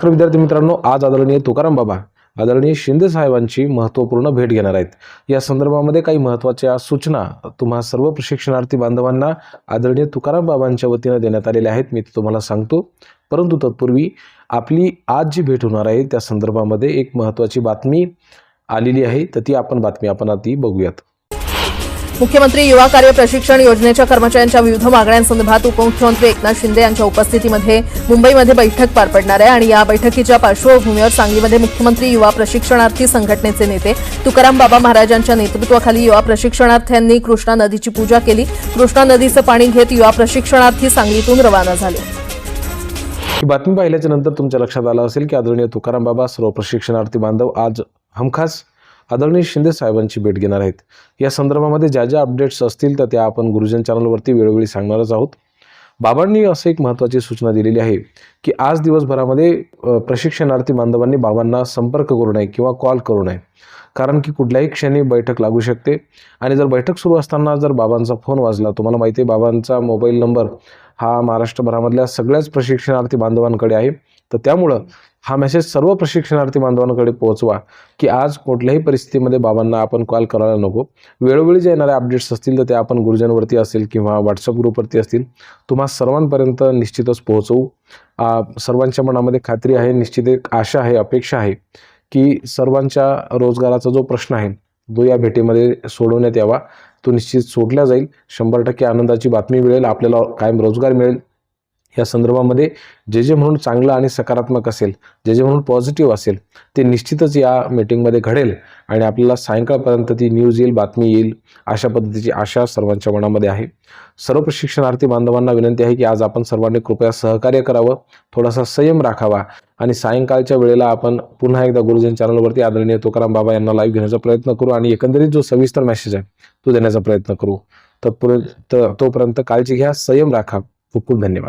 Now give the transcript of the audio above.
तर विद्यार्थी मित्रांनो आज आदरणीय तुकाराम बाबा आदरणीय शिंदे साहेबांची महत्त्वपूर्ण भेट घेणार आहेत. या संदर्भामध्ये काही महत्त्वाच्या सूचना तुम्हा सर्व प्रशिक्षणार्थी बांधवांना आदरणीय तुकाराम बाबांच्या वतीनं देण्यात आलेल्या आहेत मी ते तुम्हाला सांगतो. परंतु तत्पूर्वी आपली आज जी भेट होणार आहे त्या संदर्भामध्ये एक महत्त्वाची बातमी आलेली आहे तर ती आपण बातमी आपण आधी बघूयात. मुख्यमंत्री युवा कार्य प्रशिक्षण योजनेच्या कर्मचाऱ्यांच्या विविध मागण्यांसंदर्भात उपमुख्यमंत्री एकनाथ शिंदे यांच्या उपस्थितीमध्ये मुंबईमध्ये बैठक पार पडणार आहे आणि या बैठकीच्या पार्श्वभूमीवर सांगलीमध्ये मुख्यमंत्री युवा प्रशिक्षणार्थी संघटनेचे नेते तुकाराम बाबा महाराजांच्या नेतृत्वाखाली युवा प्रशिक्षणार्थ्यांनी कृष्णा नदीची पूजा केली. कृष्णा नदीचं पाणी घेत युवा प्रशिक्षणार्थी सांगलीतून रवाना झाले. ही बातमी पाहिल्याच्या नंतर तुमच्या लक्षात आलं असेल की आदरणीय तुकाराम बाबा सर्व प्रशिक्षणार्थी बांधव आज हमखास आदरणीय शिंदे साहेबांची भेट घेणार आहेत. या संदर्भामध्ये ज्या ज्या अपडेट्स असतील तर त्या आपण गुरुजन चॅनलवरती वेळोवेळी सांगणारच आहोत. बाबांनी असं एक महत्त्वाची सूचना दिलेली आहे की आज दिवसभरामध्ये प्रशिक्षणार्थी बांधवांनी बाबांना संपर्क करू नये किंवा कॉल करू नये. कारण की कुठल्याही क्षणी बैठक लागू शकते आणि जर बैठक सुरू असताना जर बाबांचा फोन वाजला तुम्हाला माहिती आहे बाबांचा मोबाईल नंबर हा महाराष्ट्रभरामधल्या सगळ्याच प्रशिक्षणार्थी बांधवांकडे आहे. तर त्यामुळं हा मेसेज सर्व प्रशिक्षणार्थी बांधवांकडे पोहोचवा की आज कुठल्याही परिस्थितीमध्ये बाबांना आपण कॉल करायला नको. वेळोवेळी जे येणारे अपडेट्स असतील तर ते आपण गुरुजनवरती असेल किंवा व्हॉट्सअप ग्रुपवरती असतील तुम्हा सर्वांपर्यंत निश्चितच पोहोचवू. सर्वांच्या मनामध्ये खात्री आहे निश्चित एक आशा आहे अपेक्षा आहे की सर्वांच्या रोजगाराचा जो प्रश्न आहे तो या भेटीमध्ये सोडवण्यात यावा. तो निश्चित सोडला जाईल. शंभर टक्के आनंदाची बातमी मिळेल आपल्याला कायम रोजगार मिळेल. या संदर्भामध्ये जे जे म्हणून चांगलं आणि सकारात्मक असेल जे जे म्हणून पॉझिटिव्ह असेल ते निश्चितच या मीटिंगमध्ये घडेल आणि आपल्याला सायंकाळपर्यंत ती न्यूज येईल बातमी येईल अशा पद्धतीची आशा सर्वांच्या मनामध्ये आहे. सर्व प्रशिक्षणार्थी बांधवांना विनंती आहे की आज आपण सर्वांनी कृपया सहकार्य करावं थोडासा संयम राखावा आणि सायंकाळच्या वेळेला आपण पुन्हा एकदा गुरुजन चॅनलवरती आदरणीय तुकाराम बाबा यांना लाईव्ह घेण्याचा प्रयत्न करू आणि एकंदरीत जो सविस्तर मेसेज आहे तो देण्याचा प्रयत्न करू. तत्पूर्वी त- तोपर्यंत काळजी घ्या संयम राखा. खूप खूप धन्यवाद.